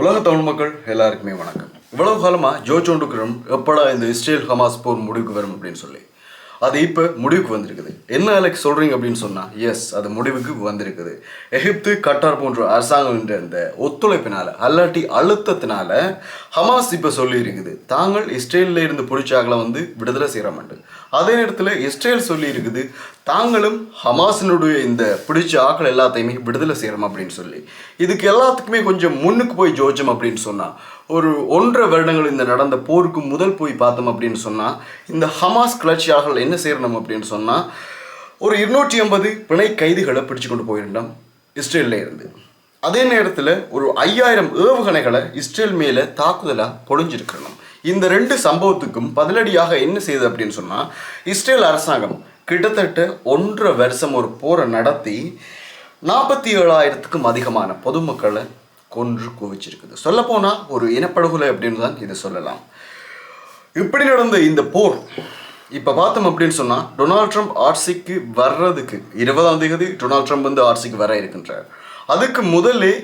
உலக தமிழ் மக்கள் எல்லாருக்குமே வணக்கம். இவ்வளவு காலமா ஜோச்சோண்டுக்கிறோம் எப்படா இந்த இஸ்ரேல் ஹமாஸ் போர் முடிவுக்கு வரும் அப்படின்னு சொல்லி. அது இப்போ முடிவுக்கு வந்திருக்குது. என்ன அலெக்ஸ் சொல்றீங்க அப்படின்னு சொன்னா எஸ் அது முடிவுக்கு வந்திருக்குது. எகிப்து கட்டார் போன்ற அரசாங்கம் இந்த ஒத்துழைப்பினால அல்லாட்டி அழுத்தத்தினால ஹமாஸ் இப்போ சொல்லி இருக்குது தாங்கள் இஸ்ரேலில் இருந்து பிடிச்சாக்களை வந்து விடுதலை செய்கிற மாட்டேன் அதே நேரத்தில் இஸ்ரேல் சொல்லி இருக்குது தாங்களும் ஹமாஸினுடைய இந்த பிடிச்ச ஆக்கள் எல்லாத்தையுமே விடுதலை செய்கிறோம் அப்படின்னு சொல்லி. இதுக்கு எல்லாத்துக்குமே கொஞ்சம் முன்னுக்கு போய் ஜோஜம் அப்படின்னு சொன்னால் ஒரு ஒன்றரை வருடங்கள் இந்த நடந்த போருக்கு முதல் போய் பார்த்தோம் அப்படின்னு சொன்னால் இந்த ஹமாஸ் கிளர்ச்சியாளர்கள் என்ன செய்யணும் அப்படின்னு சொன்னால் ஒரு இருநூற்றி ஐம்பது பிணை கைதிகளை பிடிச்சு கொண்டு போயிருந்தோம் இஸ்ரேலில் இருந்து. அதே நேரத்தில் ஒரு ஐயாயிரம் ஏவுகணைகளை இஸ்ரேல் மேலே தாக்குதலாக பொழிஞ்சிருக்கணும் இந்த ரெண்டு சம்பவத்துக்கும் பதிலடியாக என்ன செய்யுது அப்படின்னு சொன்னால் இஸ்ரேல் அரசாங்கம் கிட்டத்தட்ட ஒன்றரை வருஷம் ஒரு போரை நடத்தி நாற்பத்தி ஏழாயிரத்துக்கும் அதிகமான பொதுமக்களை கொன்று குவிச்சிருக்குது. சொல்லப்போனால் ஒரு இனப்படுகொலை அப்படின்னு தான் இதை சொல்லலாம். இப்படி நடந்த இந்த போர் இப்போ பார்த்தோம் அப்படின்னு சொன்னால் டொனால்ட் ட்ரம்ப் ஆர்சிக்கு வர்றதுக்கு இருபதாம் தேதி டொனால்ட் ட்ரம்ப் வந்து ஆர்சிக்கு வர இருக்கின்றார். அதுக்கு முதலே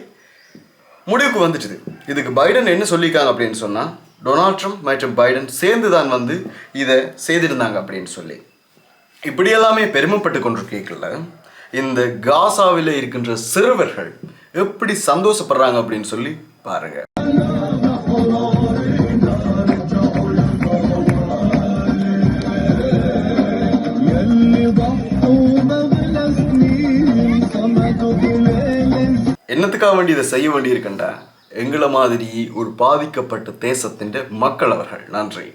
முடிவுக்கு வந்துட்டுது இதுக்கு பைடன் என்ன சொல்லியிருக்காங்க அப்படின்னு சொன்னால் டொனால்ட் ட்ரம்ப் மற்றும் பைடன் சேர்ந்து தான் வந்து இதை செய்திருந்தாங்க அப்படின்னு சொல்லி. இப்படி எல்லாமே பெருமைப்பட்டு கொண்டிருக்கீங்கல்ல இந்த காசாவில் இருக்கின்ற சிறுவர்கள் எப்படி சந்தோஷப்படுறாங்க அப்படின்னு சொல்லி பாருங்க. என்னத்துக்காக வேண்டி இதை செய்ய வேண்டியிருக்கண்டா எங்களை மாதிரி ஒரு பாதிக்கப்பட்ட தேசத்தின் மக்கள் அவர்கள். நன்றி.